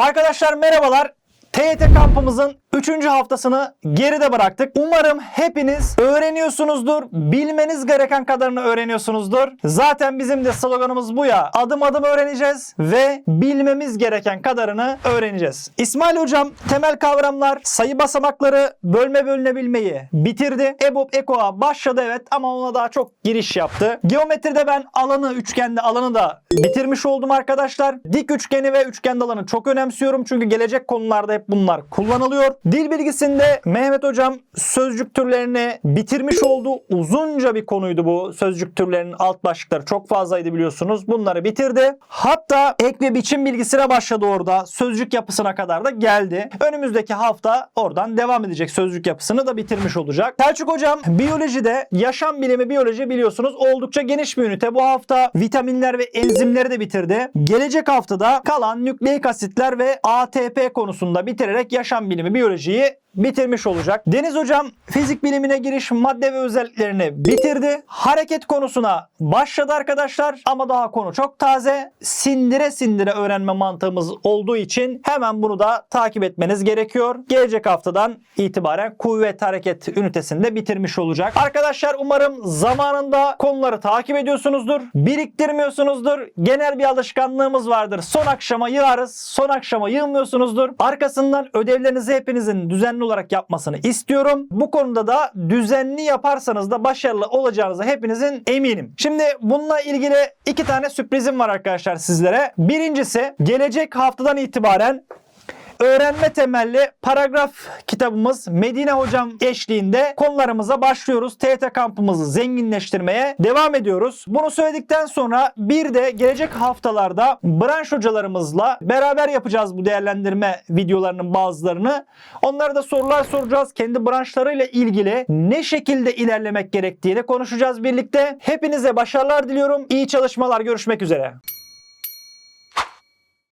Arkadaşlar merhabalar. TYT kampımızın 3. haftasını geride bıraktık. Umarım hepiniz öğreniyorsunuzdur. Bilmeniz gereken kadarını öğreniyorsunuzdur. Zaten bizim de sloganımız bu ya. Adım adım öğreneceğiz ve bilmemiz gereken kadarını öğreneceğiz. İsmail hocam temel kavramlar, sayı basamakları, bölme bölünebilmeyi bitirdi. EBOB EKO'a başladı evet ama ona daha çok giriş yaptı. Geometride ben alanı, üçgende alanı da bitirmiş oldum arkadaşlar. Dik üçgeni ve üçgende alanı çok önemsiyorum çünkü gelecek konularda hep bunlar kullanılıyor. Dil bilgisinde Mehmet hocam sözcük türlerini bitirmiş oldu. Uzunca bir konuydu bu. Sözcük türlerinin alt başlıkları çok fazlaydı biliyorsunuz. Bunları bitirdi. Hatta ek ve biçim bilgisine başladı orada. Sözcük yapısına kadar da geldi. Önümüzdeki hafta oradan devam edecek. Sözcük yapısını da bitirmiş olacak. Selçuk hocam biyolojide yaşam bilimi biyoloji biliyorsunuz oldukça geniş bir ünite. Bu hafta vitaminler ve enzimleri de bitirdi. Gelecek haftada kalan nükleik asitler ve ATP konusunda bitirerek yaşam bilimi teknolojiyi bitirmiş olacak. Deniz hocam fizik bilimine giriş madde ve özelliklerini bitirdi. Hareket konusuna başladı arkadaşlar ama daha konu çok taze. Sindire sindire öğrenme mantığımız olduğu için hemen bunu da takip etmeniz gerekiyor. Gelecek haftadan itibaren kuvvet hareket ünitesinde bitirmiş olacak. Arkadaşlar umarım zamanında konuları takip ediyorsunuzdur. Biriktirmiyorsunuzdur. Genel bir alışkanlığımız vardır. Son akşama yığarız. Son akşama yığmıyorsunuzdur. Arkasından ödevlerinizi hepinizin düzenli olarak yapmasını istiyorum. Bu konuda da düzenli yaparsanız da başarılı olacağınıza hepinizin eminim. Şimdi bununla ilgili iki tane sürprizim var arkadaşlar sizlere. Birincisi gelecek haftadan itibaren öğrenme temelli paragraf kitabımız Medine Hocam eşliğinde konularımıza başlıyoruz. TET kampımızı zenginleştirmeye devam ediyoruz. Bunu söyledikten sonra bir de gelecek haftalarda branş hocalarımızla beraber yapacağız bu değerlendirme videolarının bazılarını. Onlara da sorular soracağız. Kendi branşlarıyla ilgili ne şekilde ilerlemek gerektiğini konuşacağız birlikte. Hepinize başarılar diliyorum. İyi çalışmalar. Görüşmek üzere.